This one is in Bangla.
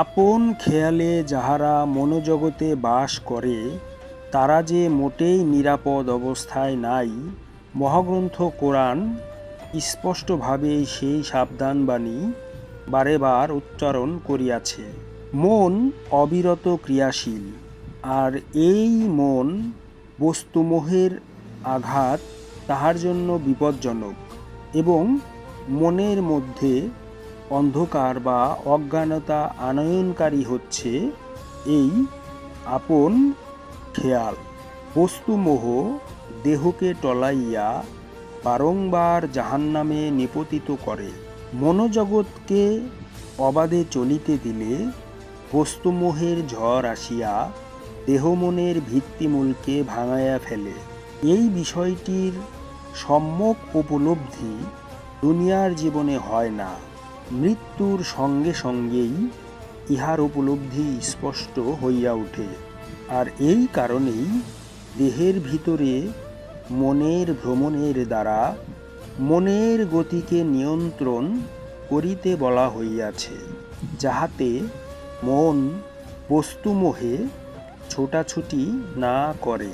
আপন খেয়ালে যাহারা মনোজগতে বাস করে, তারা যে মোটেই নিরাপদ অবস্থায় নাই, মহাগ্রন্থ কোরআন স্পষ্টভাবে সেই সাবধানবাণী বারে বার উচ্চারণ করিয়াছে। মন অবিরত ক্রিয়াশীল, আর এই মন বস্তুমোহের আঘাত তাহার জন্য বিপজ্জনক এবং মনের মধ্যে অন্ধকার বা অজ্ঞানতা আনয়নকারী হচ্ছে এই আপন খেয়াল। বস্তুমোহ দেহকে টলাইয়া বারংবার জাহান্নামে নিপতিত করে। মনোজগৎকে অবাধে চলিতে দিলে বস্তুমোহের ঝড় আসিয়া দেহমনের ভিত্তিমূলকে ভাঙাইয়া ফেলে। এই বিষয়টির সম্যক উপলব্ধি দুনিয়ার জীবনে হয় না। মৃত্যুর সঙ্গে সঙ্গেই ইহার উপলব্ধি স্পষ্ট হইয়া ওঠে, আর এই কারণেই দেহের ভিতরে মনের ভ্রমণের দ্বারা মনের গতিকে নিয়ন্ত্রণ করিতে বলা হইয়াছে, যাহাতে মন বস্তুমোহে ছোটাছুটি না করে।